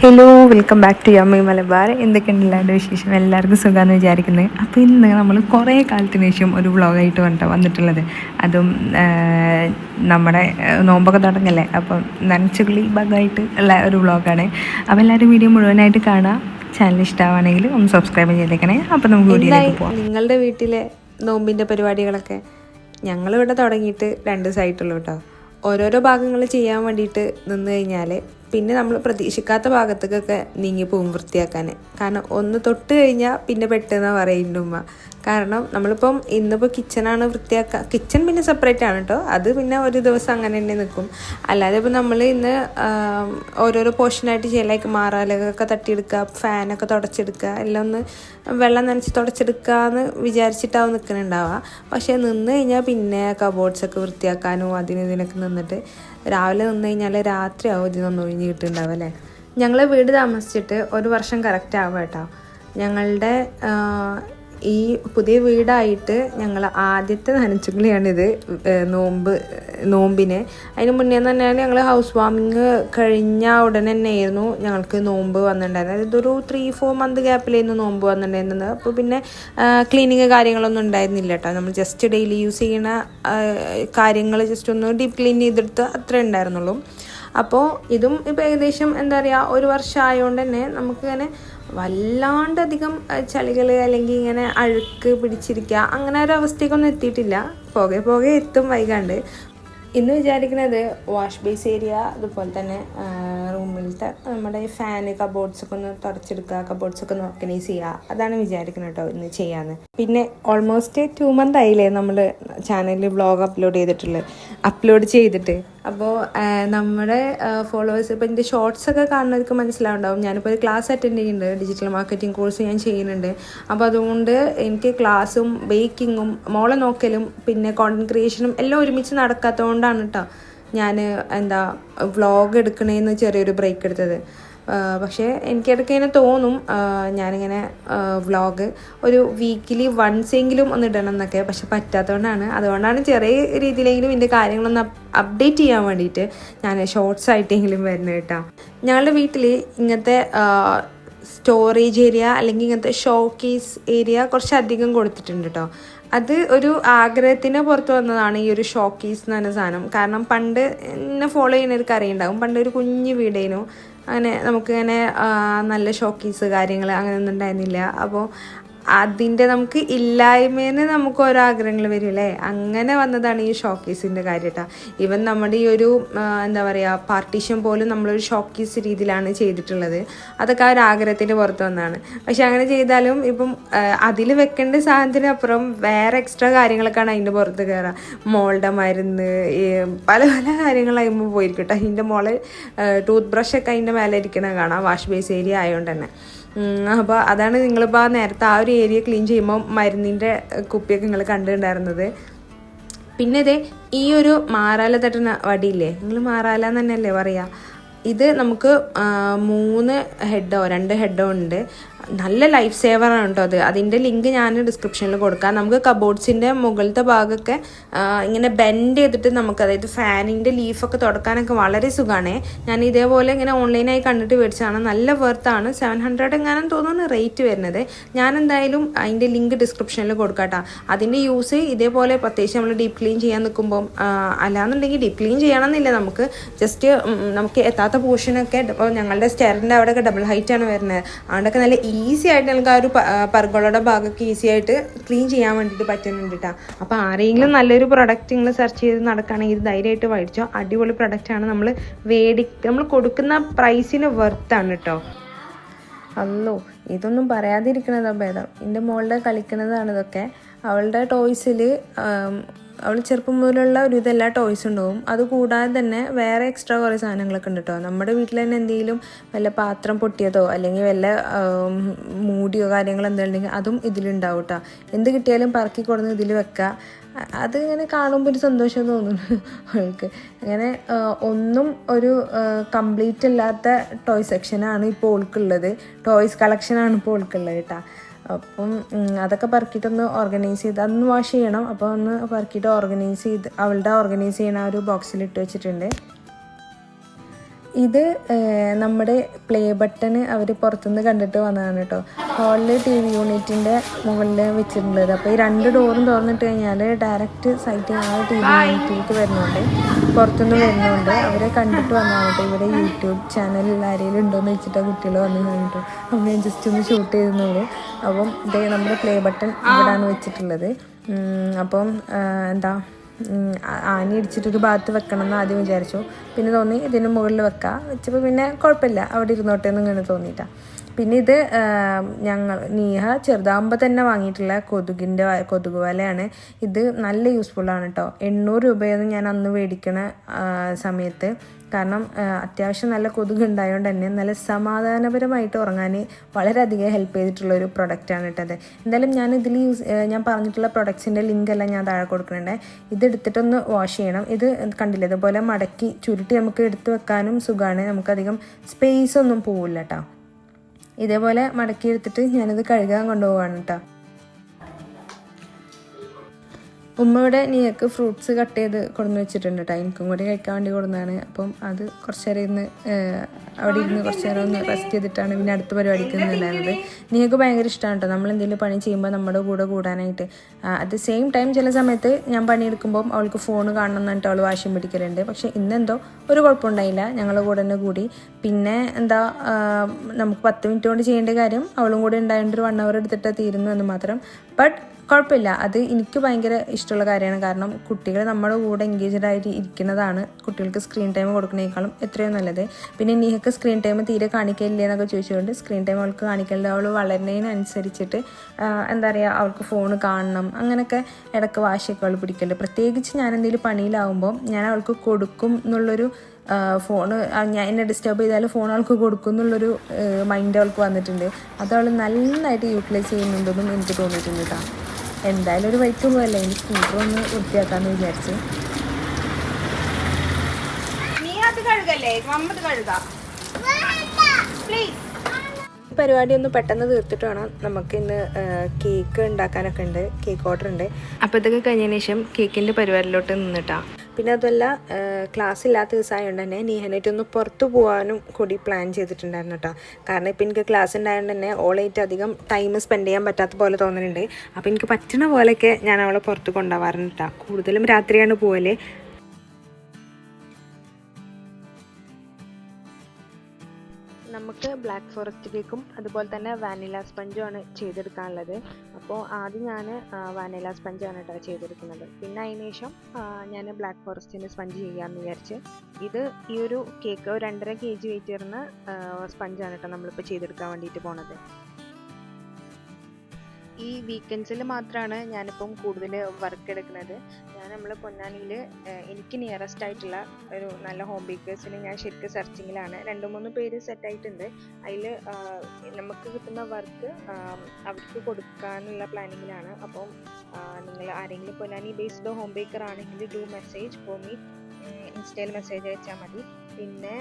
Hello welcome back to yummy Malabar എന്തൊക്കെയുണ്ട് എല്ലാവരുടെ വിശേഷം? എല്ലാവർക്കും സുഖമെന്ന് വിചാരിക്കുന്നത് അപ്പോൾ ഇന്ന് നമ്മൾ കുറേ കാലത്തിന് ശേഷം ഒരു വ്ളോഗായിട്ട് കണ്ടോ വന്നിട്ടുള്ളത്. അതും നമ്മുടെ നോമ്പൊക്കെ തുടങ്ങല്ലേ? അപ്പം നനച്ചുള്ളി ഭാഗമായിട്ട് ഉള്ള ഒരു വ്ളോഗാണ്. അപ്പോൾ എല്ലാവരും വീഡിയോ മുഴുവനായിട്ട് കാണാം. ചാനൽ ഇഷ്ടമാണെങ്കിൽ ഒന്ന് സബ്സ്ക്രൈബ് ചെയ്തേക്കണേ. അപ്പോൾ നമുക്ക് വീഡിയോയിലേക്ക് പോകാം നിങ്ങളുടെ വീട്ടിലെ നോമ്പിന്റെ പരിപാടികളൊക്കെ? ഞങ്ങളിവിടെ തുടങ്ങിയിട്ട് രണ്ട് ദിവസമായിട്ടുള്ളൂ കേട്ടോ ഓരോരോ ഭാഗങ്ങൾ ചെയ്യാൻ വേണ്ടിയിട്ട് നിന്ന് കഴിഞ്ഞാൽ പിന്നെ നമ്മൾ പ്രതീക്ഷിക്കാത്ത ഭാഗത്തേക്കൊക്കെ നീങ്ങി പോകും വൃത്തിയാക്കാൻ കാരണം ഒന്ന് തൊട്ട് കഴിഞ്ഞാൽ പിന്നെ പെട്ടെന്ന് പറയുന്നുണ്ട് ഉമ്മ. കാരണം നമ്മളിപ്പം ഇന്നിപ്പോൾ കിച്ചണാണ് വൃത്തിയാക്കുക കിച്ചൺ പിന്നെ സെപ്പറേറ്റ് ആണ് കേട്ടോ അത് പിന്നെ ഒരു ദിവസം അങ്ങനെ തന്നെ നിൽക്കും അല്ലാതെ ഇപ്പോൾ നമ്മൾ ഇന്ന് ഓരോരോ പോർഷനായിട്ട് ചെയ്യാം ലൈക്ക് മാറാലൊക്കെ തട്ടിയെടുക്കുക ഫാനൊക്കെ തുടച്ചെടുക്കുക എല്ലാം ഒന്ന് വെള്ളം നനച്ച് തുടച്ചെടുക്കുക എന്ന് വിചാരിച്ചിട്ടാവും നിൽക്കുന്നുണ്ടാവുക പക്ഷേ നിന്ന് കഴിഞ്ഞാൽ പിന്നെ കബോർഡ്സൊക്കെ വൃത്തിയാക്കാനും അതിനും ഇതിനൊക്കെ നിന്നിട്ട് രാവിലെ നിന്ന് കഴിഞ്ഞാൽ രാത്രിയാവും ഇതിനൊന്നും ഒഴിഞ്ഞ് കിട്ടുന്നുണ്ടാവും അല്ലേ? ഞങ്ങൾ വീട് താമസിച്ചിട്ട് ഒരു വർഷം കറക്റ്റ് ആവുക കേട്ടോ. ഞങ്ങളുടെ ഈ പുതിയ വീടായിട്ട് ഞങ്ങൾ ആദ്യത്തെ നനച്ചുകളിയാണിത് നോമ്പ് നോമ്പിന്. അതിന് മുന്നേ തന്നെ ഞങ്ങൾ ഹൗസ് വാമിങ് കഴിഞ്ഞ ഉടനെ തന്നെയായിരുന്നു ഞങ്ങൾക്ക് നോമ്പ് വന്നിട്ടുണ്ടായിരുന്നത്. ഒരു ത്രീ ഫോർ മന്ത് ഗ്യാപ്പിലായിരുന്നു നോമ്പ് വന്നിട്ടുണ്ടായിരുന്നത്. അപ്പോൾ പിന്നെ ക്ലീനിങ് കാര്യങ്ങളൊന്നും ഉണ്ടായിരുന്നില്ല കേട്ടോ. നമ്മൾ ജസ്റ്റ് ഡെയിലി യൂസ് ചെയ്യുന്ന കാര്യങ്ങൾ ജസ്റ്റ് ഒന്ന് ഡീപ് ക്ലീൻ ചെയ്തെടുത്ത് അത്രേ ഉണ്ടായിരുന്നുള്ളൂ. അപ്പോൾ ഇതും ഇപ്പോൾ ഏകദേശം എന്താ പറയുക ഒരു വർഷം ആയതുകൊണ്ട് തന്നെ നമുക്കിങ്ങനെ വല്ലാണ്ടധികം ചളികൾ അല്ലെങ്കിൽ ഇങ്ങനെ അഴുക്ക് പിടിച്ചിരിക്കുക അങ്ങനെ ഒരു അവസ്ഥയ്ക്കൊന്നും എത്തിയിട്ടില്ല. പോകെ പോകെ എത്തും വൈകാണ്ട്. ഇന്ന് വിചാരിക്കുന്നത് വാഷ് ബേസ് ഏരിയ അതുപോലെ തന്നെ റൂമിലത്തെ നമ്മുടെ ഫാന് കബോർഡ്സൊക്കെ ഒന്ന് തുടച്ചെടുക്കുക കബോർഡ്സൊക്കെ ഒന്ന് ഓർഗനൈസ് ചെയ്യുക അതാണ് വിചാരിക്കുന്നത് കേട്ടോ ഇന്ന് ചെയ്യാമെന്ന് പിന്നെ ഓൾമോസ്റ്റ് ടു മന്ത് ആയില്ലേ നമ്മൾ ചാനലിൽ വ്ളോഗ് അപ്ലോഡ് ചെയ്തിട്ടുള്ളത്. അപ്ലോഡ് ചെയ്തിട്ട്. അപ്പോൾ നമ്മുടെ ഫോളോവേഴ്സ് ഇപ്പോൾ എന്റെ ഷോർട്സ് ഒക്കെ കാണുന്നവർക്ക് മനസ്സിലാവുണ്ടാവും. ഞാനിപ്പോൾ ഒരു ക്ലാസ് അറ്റൻഡ് ചെയ്യുന്നുണ്ട്. ഡിജിറ്റൽ മാർക്കറ്റിംഗ് കോഴ്സ് ഞാൻ ചെയ്യുന്നുണ്ട്. അപ്പോൾ അതുകൊണ്ട് എനിക്ക് ക്ലാസ്സും ബേക്കിങ്ങും മോളെ നോക്കലും പിന്നെ കോണ്ടന്റ് ക്രിയേഷനും എല്ലാം ഒരുമിച്ച് നടക്കാത്തതുകൊണ്ടാണ് കേട്ടോ ഞാൻ എന്താ വ്ളോഗ് എടുക്കണേന്ന് ചെറിയൊരു ബ്രേക്ക് എടുത്തത്. പക്ഷേ എനിക്കിടയ്ക്ക് ഇങ്ങനെ തോന്നും ഞാനിങ്ങനെ വ്ളോഗ് ഒരു വീക്കിലി വൺസ് എങ്കിലും ഒന്ന് ഇടണം എന്നൊക്കെ പക്ഷെ പറ്റാത്തതുകൊണ്ടാണ്. അതുകൊണ്ടാണ് ചെറിയ രീതിയിലെങ്കിലും ഇതിന്റെ കാര്യങ്ങളൊന്ന് അപ്ഡേറ്റ് ചെയ്യാൻ വേണ്ടിയിട്ട് ഞാൻ ഷോർട്സ് ആയിട്ടെങ്കിലും വരുന്നത് കേട്ടോ. ഞങ്ങളുടെ വീട്ടിൽ ഇങ്ങനത്തെ സ്റ്റോറേജ് ഏരിയ അല്ലെങ്കിൽ ഇങ്ങനത്തെ ഷോക്കേസ് ഏരിയ കുറച്ചധികം കൊടുത്തിട്ടുണ്ട് കേട്ടോ. അത് ഒരു ആഗ്രഹത്തിന് പുറത്ത് വന്നതാണ് ഈ ഒരു ഷോക്കീസ് എന്ന് പറഞ്ഞ സാധനം. കാരണം പണ്ട് എന്നെ ഫോളോ ചെയ്യുന്നവർക്ക് അറിയുണ്ടാവും. പണ്ട് ഒരു കുഞ്ഞു വീടേനു അങ്ങനെ നമുക്കിങ്ങനെ നല്ല ഷോക്കീസ് കാര്യങ്ങൾ അങ്ങനെയൊന്നും ഉണ്ടായിരുന്നില്ല. അപ്പോൾ അതിന്റെ നമുക്ക് ഇല്ലായ്മേന്ന് നമുക്ക് ഓരോ ആഗ്രഹങ്ങൾ വരും അല്ലേ അങ്ങനെ വന്നതാണ് ഈ ഷോക്കീസിന്റെ കാര്യം കേട്ടോ ഇവൻ നമ്മുടെ ഈ ഒരു എന്താ പറയുക പാർട്ടീഷൻ പോലും നമ്മളൊരു ഷോക്കീസ് രീതിയിലാണ് ചെയ്തിട്ടുള്ളത്. അതൊക്കെ ആ ഒരു ആഗ്രഹത്തിന്റെ പുറത്ത് വന്നതാണ്. പക്ഷെ അങ്ങനെ ചെയ്താലും ഇപ്പം അതിൽ വെക്കേണ്ട സാധനത്തിനപ്പുറം വേറെ എക്സ്ട്രാ കാര്യങ്ങളൊക്കെയാണ് അതിന്റെ പുറത്ത് കയറുക മോളുടെ മരുന്ന് പല പല കാര്യങ്ങളാകുമ്പോൾ പോയിരിക്കും കേട്ടോ. അതിന്റെ മോൾ ടൂത്ത് ബ്രഷൊക്കെ അതിന്റെ മേലെ ഇരിക്കണ കാണാം വാഷ് ബേസ് ഏരിയ ആയതുകൊണ്ട് തന്നെ. അപ്പോൾ അതാണ് നിങ്ങളിപ്പോൾ ആ നേരത്തെ ആ ഒരു ഏരിയ ക്ലീൻ ചെയ്യുമ്പോൾ മരുന്നിന്റെ കുപ്പിയൊക്കെ നിങ്ങൾ കണ്ടിട്ടുണ്ടായിരുന്നത്. പിന്നെ ഇതേ ഈ ഒരു മാറാല തട്ടുന്ന വടിയില്ലേ? നിങ്ങൾ മാറാല എന്ന് തന്നെയല്ലേ പറയുക ഇത് നമുക്ക് മൂന്ന് ഹെഡോ രണ്ട് ഹെഡോ ഉണ്ട്. നല്ല ലൈഫ് സേവറാണ് കേട്ടോ അത്. അതിന്റെ ലിങ്ക് ഞാൻ ഡിസ്ക്രിപ്ഷനിൽ കൊടുക്കാം. നമുക്ക് കബോർഡ്സിന്റെ മുകളിലത്തെ ഭാഗമൊക്കെ ഇങ്ങനെ ബെൻഡ് ചെയ്തിട്ട് നമുക്ക് അതായത് ഫാനിന്റെ ലീഫൊക്കെ തുടക്കാനൊക്കെ വളരെ സുഖമാണ് ഞാൻ ഇതേപോലെ ഇങ്ങനെ ഓൺലൈനായി കണ്ടിട്ട് മേടിച്ചതാണ്. നല്ല വെർത്താണ് സെവൻ ഹൺഡ്രഡ് എങ്ങാനും തോന്നുന്നു റേറ്റ് വരുന്നത്. ഞാൻ എന്തായാലും അതിന്റെ ലിങ്ക് ഡിസ്ക്രിപ്ഷനിൽ കൊടുക്കാട്ടോ. അതിന്റെ യൂസ് ഇതേപോലെ പ്രത്യേകിച്ച് നമ്മൾ ഡീപ് ക്ലീൻ ചെയ്യാൻ നിൽക്കുമ്പം അല്ലാന്നുണ്ടെങ്കിൽ ഡീപ്പ് ക്ലീൻ ചെയ്യണമെന്നില്ല നമുക്ക്. ജസ്റ്റ് നമുക്ക് എത്താത്ത പോർഷനൊക്കെ ഇപ്പോൾ ഞങ്ങളുടെ സ്റ്റെയറിന്റെ അവിടെയൊക്കെ ഡബിൾ ഹൈറ്റ് ആണ് വരുന്നത്. അതുകൊണ്ടൊക്കെ നല്ല ഈസി ആയിട്ട് നമുക്ക് ആ ഒരു പർഗോളയുടെ ഭാഗമൊക്കെ ഈസി ആയിട്ട് ക്ലീൻ ചെയ്യാൻ വേണ്ടിയിട്ട് പറ്റുന്നുണ്ട് കേട്ടോ അപ്പോൾ ആരെങ്കിലും നല്ലൊരു പ്രൊഡക്റ്റ് നിങ്ങൾ സെർച്ച് ചെയ്ത് നടക്കുകയാണെങ്കിൽ ഇത് ധൈര്യമായിട്ട് മേടിച്ചോ അടിപൊളി പ്രൊഡക്റ്റാണ് നമ്മൾ വേടി നമ്മൾ കൊടുക്കുന്ന പ്രൈസിന് വെർത്താണ് കേട്ടോ അല്ലോ ഇതൊന്നും പറയാതിരിക്കണതാ ഭേദം. എന്റെ മോളുടെ കളിക്കുന്നതാണ് ഇതൊക്കെ അവളുടെ ടോയ്സിൽ അവൾ ചെറുപ്പം മുതലുള്ള ഒരു ഇതെല്ലാ ടോയ്സ് ഉണ്ടാവും. അത് കൂടാതെ തന്നെ വേറെ എക്സ്ട്രാ കുറേ സാധനങ്ങളൊക്കെ ഉണ്ട് കേട്ടോ നമ്മുടെ വീട്ടിൽ തന്നെ എന്തെങ്കിലും വല്ല പാത്രം പൊട്ടിയതോ അല്ലെങ്കിൽ വല്ല മൂടിയോ കാര്യങ്ങളോ എന്തുണ്ടെങ്കിൽ അതും ഇതിലുണ്ടാവും കേട്ടോ എന്ത് കിട്ടിയാലും പറക്കി കൊടുന്ന് ഇതിൽ വെക്കുക അത് ഇങ്ങനെ കാണുമ്പോൾ ഒരു സന്തോഷം തോന്നുന്നു അവൾക്ക്. അങ്ങനെ ഒന്നും ഒരു കംപ്ലീറ്റ് അല്ലാത്ത ടോയ് സെക്ഷനാണ് ഇപ്പോൾ ഓൾക്കുള്ളത്. ടോയ്സ് കളക്ഷനാണ് ഇപ്പോൾ ഓൾക്കുള്ളത് കേട്ടോ അപ്പം അതൊക്കെ പറക്കിയിട്ടൊന്ന് ഓർഗനൈസ് ചെയ്ത് അതൊന്ന് വാഷ് ചെയ്യണം. അപ്പോൾ ഒന്ന് പറക്കിയിട്ട് ഓർഗനൈസ് ചെയ്ത് അവളുടെ ഓർഗനൈസ് ചെയ്യണ ആ ഒരു ബോക്സിൽ ഇട്ട് വെച്ചിട്ടുണ്ട്. ഇത് നമ്മുടെ പ്ലേ ബട്ടൺ അവർ പുറത്തുനിന്ന് കണ്ടിട്ട് വന്നതാണ് കേട്ടോ ഹോളിൽ ടി വി യൂണിറ്റിന്റെ മുകളിൽ വെച്ചിട്ടുള്ളത് അപ്പോൾ ഈ രണ്ട് ഡോറും തുറന്നിട്ട് കഴിഞ്ഞാൽ ഡയറക്റ്റ് സൈറ്റ് ആ ടി വി യൂണിറ്റിലേക്ക് വരുന്നുണ്ട്. പുറത്തുനിന്ന് വരുന്നുണ്ട്. അവരെ കണ്ടിട്ട് വന്നതാണ് കേട്ടോ ഇവിടെ യൂട്യൂബ് ചാനലിൽ ആരെങ്കിലും ഉണ്ടോയെന്ന് വെച്ചിട്ട് കുട്ടികൾ വന്നു കണ്ടിട്ടു അപ്പം ഞാൻ ജസ്റ്റ് ഒന്ന് ഷൂട്ട് ചെയ്തെന്നുള്ളൂ അപ്പം ഇതേ നമ്മുടെ പ്ലേ ബട്ടൺ ഇവിടെയാണ് വെച്ചിട്ടുള്ളത്. അപ്പം എന്താ ആണി ഇടിച്ചിട്ടൊരു ഭാഗത്ത് വെക്കണം എന്ന് ആദ്യം വിചാരിച്ചു. പിന്നെ തോന്നി ഇതിന് മുകളിൽ വെക്കാം. വെച്ചപ്പോൾ പിന്നെ കുഴപ്പമില്ല. അവിടെ ഇരുന്നോട്ടെ എന്ന് ഇങ്ങനെ തോന്നിയിട്ടാ. പിന്നെ ഇത് ഞങ്ങൾ നീഹ ചെറുതാകുമ്പോൾ തന്നെ വാങ്ങിയിട്ടുള്ള കൊതുകിന്റെ കൊതുക് വലയാണ്. ഇത് നല്ല യൂസ്ഫുൾ ആണ് കേട്ടോ എണ്ണൂറ് രൂപയൊന്നും ഞാൻ അന്ന് മേടിക്കണ സമയത്ത്. കാരണം അത്യാവശ്യം നല്ല കൊതുക് ഉണ്ടായതുകൊണ്ട് തന്നെ നല്ല സമാധാനപരമായിട്ട് ഉറങ്ങാൻ വളരെയധികം ഹെൽപ്പ് ചെയ്തിട്ടുള്ള ഒരു പ്രൊഡക്റ്റാണ് കേട്ടത് എന്തായാലും ഞാൻ ഇതിൽ യൂസ് ഞാൻ പറഞ്ഞിട്ടുള്ള പ്രൊഡക്ട്സിന്റെ ലിങ്ക് എല്ലാം ഞാൻ താഴെ കൊടുക്കുന്നുണ്ട് ഇത് എടുത്തിട്ടൊന്ന് വാഷ് ചെയ്യണം. ഇത് കണ്ടില്ല ഇതുപോലെ മടക്കി ചുരുട്ടി നമുക്ക് എടുത്തു വെക്കാനും സുഖമാണ് നമുക്കധികം സ്പേസ് ഒന്നും പോവില്ല കേട്ടോ ഇതേപോലെ മടക്കി എടുത്തിട്ട് ഞാനിത് കഴുകാൻ കൊണ്ടുപോവാണ് കേട്ടോ ഉമ്മയുടെ നീക്ക് ഫ്രൂട്ട്സ് കട്ട് ചെയ്ത് കൊടുന്ന് വെച്ചിട്ടുണ്ട് കേട്ടോ എനിക്കും കൂടി കഴിക്കാൻ വേണ്ടി കൊടുന്നതാണ്. അപ്പം അത് കുറച്ച് നേരം ഇരുന്ന് അവിടെ ഇരുന്ന് കുറച്ച് നേരം ഒന്ന് റെസ്റ്റ് ചെയ്തിട്ടാണ് പിന്നെ അടുത്ത പരിപാടിക്ക് നിന്നുണ്ടായിരുന്നത് നീക്ക് ഭയങ്കര ഇഷ്ടമാണ് കേട്ടോ നമ്മൾ എന്തെങ്കിലും പണി ചെയ്യുമ്പോൾ നമ്മുടെ കൂടെ കൂടാനായിട്ട്. അറ്റ് സെയിം ടൈം ചില സമയത്ത് ഞാൻ പണിയെടുക്കുമ്പോൾ അവൾക്ക് ഫോൺ കാണണം എന്നിട്ട് അവൾ വാശിയും പിടിക്കലുണ്ട്. പക്ഷേ ഇന്നെന്തോ ഒരു കുഴപ്പമുണ്ടായില്ല. ഞങ്ങളുടെ കൂടെ തന്നെ കൂടി. പിന്നെ എന്താ നമുക്ക് പത്ത് മിനിറ്റ് കൊണ്ട് ചെയ്യേണ്ട കാര്യം അവളും കൂടി ഉണ്ടായതുകൊണ്ട് ഒരു വൺ അവർ എടുത്തിട്ട് തീരുന്നു എന്ന് മാത്രം. ബട്ട് കുഴപ്പമില്ല. അത് എനിക്ക് ഭയങ്കര ഇഷ്ടമുള്ള കാര്യമാണ്. കാരണം കുട്ടികൾ നമ്മുടെ കൂടെ എൻഗേജ്ഡ് ആയിട്ട് ഇരിക്കുന്നതാണ് കുട്ടികൾക്ക് സ്ക്രീൻ ടൈം കൊടുക്കുന്നതിനേക്കാളും എത്രയോ നല്ലത്. പിന്നെ നീഹക്ക് സ്ക്രീൻ ടൈം തീരെ കാണിക്കലില്ല എന്നൊക്കെ ചോദിച്ചുകൊണ്ട് സ്ക്രീൻ ടൈം അവൾക്ക് കാണിക്കലില്ല. അവൾ വളരുന്നതിനനുസരിച്ചിട്ട് എന്താ പറയുക അവൾക്ക് ഫോൺ കാണണം. അങ്ങനെയൊക്കെ ഇടയ്ക്ക് വാശിയൊക്കെ അവൾ പിടിക്കലുണ്ട് പ്രത്യേകിച്ച് ഞാൻ എന്തെങ്കിലും പണിയിലാവുമ്പോൾ ഞാൻ അവൾക്ക് കൊടുക്കും എന്നുള്ളൊരു ഫോൺ ഞാൻ എന്നെ ഡിസ്റ്റർബ് ചെയ്താൽ ഫോൺ അവൾക്ക് കൊടുക്കും എന്നുള്ളൊരു മൈൻഡ് അവൾക്ക് വന്നിട്ടുണ്ട്. അത് അവൾ നന്നായിട്ട് യൂട്ടിലൈസ് ചെയ്യുന്നുണ്ടെന്നും എനിക്ക് തോന്നിയിട്ടുണ്ട് കേട്ടോ. എന്തായാലും ഒരു വൈക്ക് പോകല്ലേ എനിക്ക് സ്കൂട്ടർ ഒന്ന് വൃത്തിയാക്കാമെന്ന് വിചാരിച്ചു. നീ അത് കഴുകല്ലേ? മമ്മത് കഴുകാം. പ്ലീസ് പരിപാടി ഒന്ന് പെട്ടെന്ന് തീർത്തിട്ട് വേണം. നമുക്ക് ഇന്ന് കേക്ക് ഉണ്ടാക്കാനൊക്കെ ഉണ്ട്. കേക്ക് ഓർഡർ ഉണ്ട്. അപ്പോൾ ഇതൊക്കെ കഴിഞ്ഞതിന് ശേഷം കേക്കിന്റെ പരിപാടിയിലോട്ട് നിന്നിട്ടാ. പിന്നെ അതുമല്ല ക്ലാസ് ഇല്ലാത്ത ദിവസമായതുകൊണ്ട് തന്നെ ഒന്ന് പുറത്ത് പോകാനും കൂടി പ്ലാൻ ചെയ്തിട്ടുണ്ടായിരുന്നു കേട്ടോ കാരണം ഇപ്പം എനിക്ക് ക്ലാസ് ഉണ്ടായതുകൊണ്ട് തന്നെ ഓളായിട്ട് അധികം ടൈം സ്പെൻഡ് ചെയ്യാൻ പറ്റാത്ത പോലെ തോന്നുന്നുണ്ട് അപ്പോൾ എനിക്ക് പറ്റുന്ന പോലെയൊക്കെ ഞാൻ അവളെ പുറത്ത് കൊണ്ടുപോകാറുണ്ട് കേട്ടോ കൂടുതലും രാത്രിയാണ് പോകൽ നമുക്ക് ബ്ലാക്ക് ഫോറസ്റ്റ് കേക്കും അതുപോലെ തന്നെ വാനില സ്പഞ്ചും ആണ് ചെയ്തെടുക്കാനുള്ളത്. അപ്പോൾ ആദ്യം ഞാൻ വാനില സ്പഞ്ചാണ് കേട്ടോ ചെയ്തെടുക്കുന്നത്. പിന്നെ അതിന് ശേഷം ഞാൻ ബ്ലാക്ക് ഫോറസ്റ്റിന്റെ സ്പഞ്ച് ചെയ്യാമെന്ന് വിചാരിച്ച്. ഇത് ഈ ഒരു കേക്ക് രണ്ടര കെ ജി വെയിറ്റ് വരുന്ന സ്പഞ്ചാണ് കേട്ടോ നമ്മളിപ്പോൾ ചെയ്തെടുക്കാൻ വേണ്ടിയിട്ട് പോണത്. ഈ വീക്കെൻഡ്സിൽ മാത്രമാണ് ഞാനിപ്പം കൂടുതൽ വർക്ക് എടുക്കുന്നത്. നമ്മൾ പൊന്നാനിയിൽ എനിക്ക് നിയറസ്റ്റ് ആയിട്ടുള്ള ഒരു നല്ല ഹോം ബേക്കേഴ്സിന് ഞാൻ ശരിക്കും സെർച്ചിങ്ങിലാണ് രണ്ട് മൂന്ന് പേര് സെറ്റ് ആയിട്ടുണ്ട്. അതിൽ നമുക്ക് കിട്ടുന്ന വർക്ക് അവർക്ക് കൊടുക്കാനുള്ള പ്ലാനിങ്ങിലാണ് അപ്പം നിങ്ങൾ ആരെങ്കിലും പൊന്നാനി ബേസ്ഡ് ഹോം ബേക്കർ ആണെങ്കിൽ ഡു മെസ്സേജ് ഫോർ മീ ഇൻസ്റ്റയിൽ മെസ്സേജ് അയച്ചാൽ മതി. പിന്നെ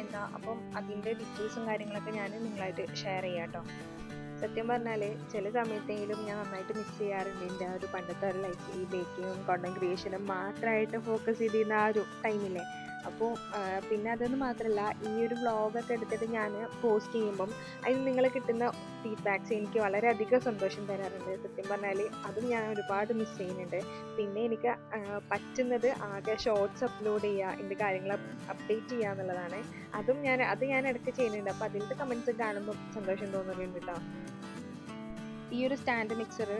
എന്താ അപ്പം അതിന്റെ ഡീറ്റെയിൽസും കാര്യങ്ങളൊക്കെ ഞാൻ നിങ്ങളായിട്ട് ഷെയർ ചെയ്യാം കേട്ടോ സത്യം പറഞ്ഞാൽ ചില സമയത്തെങ്കിലും ഞാൻ നന്നായിട്ട് മിസ് ചെയ്യാറുണ്ട്. എന്റെ ആ ഒരു പണ്ടത്തെ ഒരു ലൈഫ് ഈ ബേക്കിങ്ങും കോണ്ടന്റ് ക്രിയേഷനും മാത്രമായിട്ട് ഫോക്കസ് ചെയ്തിരുന്ന ആ ഒരു ടൈമില്ലേ അപ്പോൾ പിന്നെ അതൊന്നും മാത്രമല്ല ഈ ഒരു വ്ളോഗൊക്കെ എടുത്തിട്ട് ഞാൻ പോസ്റ്റ് ചെയ്യുമ്പം അതിന് നിങ്ങൾ കിട്ടുന്ന ഫീഡ്ബാക്ക്സ് എനിക്ക് വളരെയധികം സന്തോഷം തരാറുണ്ട്. സത്യം പറഞ്ഞാൽ അതും ഞാൻ ഒരുപാട് മിസ് ചെയ്യുന്നുണ്ട്. പിന്നെ എനിക്ക് പറ്റുന്നത് ആകെ ഷോർട്സ് അപ്ലോഡ് ചെയ്യുക എന്റെ കാര്യങ്ങൾ അപ്ഡേറ്റ് ചെയ്യുക എന്നുള്ളതാണ്. അതും ഞാൻ അത് ഞാൻ ഇടയ്ക്ക് ചെയ്യുന്നുണ്ട്. അപ്പോൾ അതിന്റെ കമൻസ് കാണുമ്പോൾ സന്തോഷം തോന്നുന്നുണ്ട് കേട്ടോ. ഈ ഒരു സ്റ്റാൻഡ് മിക്സർ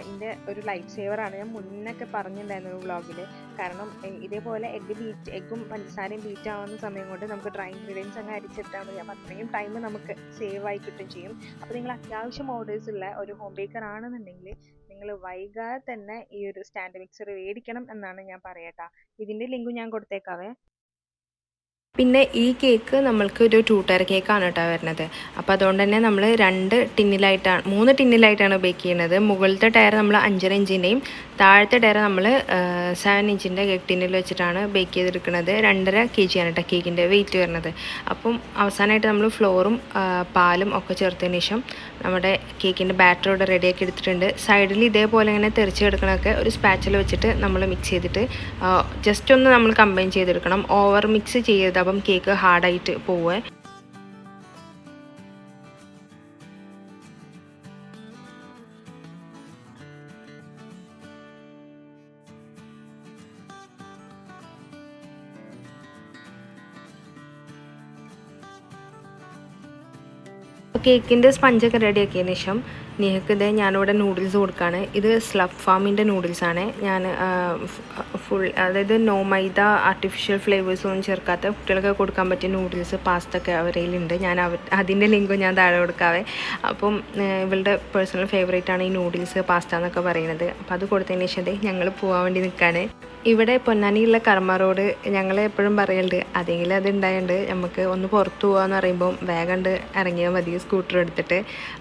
ഇതിന്റെ ഒരു ലൈഫ് സേവറാണ് ഞാൻ മുന്നൊക്കെ പറഞ്ഞിട്ടുണ്ടായിരുന്നു വ്ളോഗിൽ കാരണം ഇതേപോലെ എഗ്ഗ് ബീറ്റ് എഗ്ഗും പഞ്ചസാരയും ബീറ്റ് ആവുന്ന സമയം കൊണ്ട് നമുക്ക് ഡ്രൈ ഇൻഗ്രീഡിയൻസ് അങ്ങ് അരിച്ചെടുത്താൽ മതി അപ്പോൾ അത്രയും ടൈം നമുക്ക് സേവ് ആയി കിട്ടും ചെയ്യും. അപ്പോൾ നിങ്ങൾ അത്യാവശ്യം ഓർഡേഴ്സ് ഉള്ള ഒരു ഹോം ബേക്കർ ആണെന്നുണ്ടെങ്കിൽ നിങ്ങൾ വൈകാതെ തന്നെ ഈ ഒരു സ്റ്റാൻഡ് മിക്സർ മേടിക്കണം എന്നാണ് ഞാൻ പറയട്ടാ. ഇതിന്റെ ലിങ്ക് ഞാൻ കൊടുത്തേക്കാവേ. പിന്നെ ഈ കേക്ക് നമ്മൾക്ക് ഒരു ടൂ ടയർ കേക്കാണ് കേട്ടോ വരുന്നത്. അപ്പോൾ അതുകൊണ്ട് തന്നെ നമ്മൾ രണ്ട് ടിന്നിലായിട്ടാണ് മൂന്ന് ടിന്നിലായിട്ടാണ് ബേക്ക് ചെയ്യുന്നത് മുകളിലത്തെ ടയർ നമ്മൾ അഞ്ചര ഇഞ്ചിന്റെയും താഴത്തെ ടയർ നമ്മൾ സെവൻ ഇഞ്ചിന്റെ കേക്ക് ടിന്നിൽ വെച്ചിട്ടാണ് ബേക്ക് ചെയ്തെടുക്കുന്നത്. രണ്ടര കെ ആണ് കേട്ടോ കേക്കിന്റെ വെയിറ്റ് വരുന്നത്. അപ്പം അവസാനമായിട്ട് നമ്മൾ ഫ്ലോറും പാലും ഒക്കെ ചേർത്തതിന് ശേഷം നമ്മുടെ കേക്കിന്റെ ബാറ്റർ ഇവിടെ റെഡിയാക്കി എടുത്തിട്ടുണ്ട്. സൈഡിൽ ഇതേപോലെ ഇങ്ങനെ തെറിച്ച് കിടക്കണമൊക്കെ ഒരു സ്പാച്ചിൽ വെച്ചിട്ട് നമ്മൾ മിക്സ് ചെയ്തിട്ട് ജസ്റ്റ് ഒന്ന് നമ്മൾ കമ്പൈൻ ചെയ്തെടുക്കണം. ഓവർ മിക്സ് ചെയ്യരുത് അപ്പം കേക്ക് ഹാർഡായിട്ട് പോവേ കേക്കിന്റെ സ്പഞ്ചൊക്കെ റെഡിയാക്കിയതിന് ശേഷം നിങ്ങൾക്ക് ഇത് ഞാനിവിടെ നൂഡിൽസ് കൊടുക്കുകയാണ് ഇത് സ്ലബ് ഫാമിന്റെ നൂഡിൽസാണ് ഞാൻ ഫുൾ അതായത് നോ മൈദ ആർട്ടിഫിഷ്യൽ ഫ്ലേവേഴ്സ് ഒന്നും ചേർക്കാത്ത കുട്ടികൾക്ക് കൊടുക്കാൻ പറ്റിയ നൂഡിൽസ് പാസ്ത ഒക്കെ അവരയിലുണ്ട് ഞാൻ അവർ അതിന്റെ ലിങ്കും ഞാൻ താഴെ കൊടുക്കാവേ. അപ്പം ഇവളുടെ പേഴ്സണൽ ഫേവറേറ്റ് ആണ് ഈ നൂഡിൽസ് പാസ്ത എന്നൊക്കെ പറയുന്നത്. അപ്പോൾ അത് കൊടുത്തതിന് ശേഷം ഞങ്ങൾ പോകാൻ വേണ്ടി നിൽക്കുകയാണ് ഇവിടെ പൊന്നാനിയുള്ള കർമ്മ റോഡ് ഞങ്ങൾ എപ്പോഴും പറയലുണ്ട് അതെങ്കിലും അത് നമുക്ക് ഒന്ന് പുറത്തു പോകാന്ന് പറയുമ്പം വേഗം ഇറങ്ങിയാൽ മതി സ്കൂട്ടർ എടുത്തിട്ട്.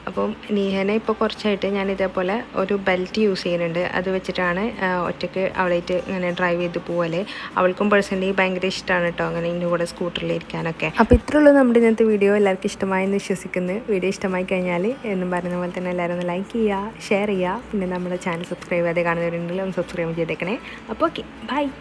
അപ്പം നീഹനെ ഇപ്പോൾ കുറച്ചായിട്ട് ഞാൻ ഇതേപോലെ ഒരു ബെൽറ്റ് യൂസ് ചെയ്യുന്നുണ്ട്. അത് വെച്ചിട്ടാണ് ഒറ്റയ്ക്ക് അവളായിട്ട് ഇങ്ങനെ ഡ്രൈവ് ചെയ്ത് പോവൽ. അവൾക്കും പേഴ്സണലി ഭയങ്കര ഇഷ്ടമാണ് കേട്ടോ അങ്ങനെ ഇതിന്റെ കൂടെ സ്കൂട്ടറിൽ ഇരിക്കാനൊക്കെ. അപ്പോൾ ഇത്രയുള്ളൂ നമ്മുടെ ഇന്നത്തെ വീഡിയോ എല്ലാവർക്കും ഇഷ്ടമായെന്ന് വിശ്വസിക്കുന്നു. വീഡിയോ ഇഷ്ടമായി കഴിഞ്ഞാൽ എന്നും പറയുന്ന പോലെ തന്നെ എല്ലാവരും ഒന്ന് ലൈക്ക് ചെയ്യുക ഷെയർ ചെയ്യുക. പിന്നെ നമ്മുടെ ചാനൽ സബ്സ്ക്രൈബ് ചെയ്യാതെ കാണുന്നവരുണ്ടെങ്കിൽ ഒന്ന് സബ്സ്ക്രൈബ് ചെയ്തേക്കണേ. അപ്പോൾ ഓക്കെ Bye.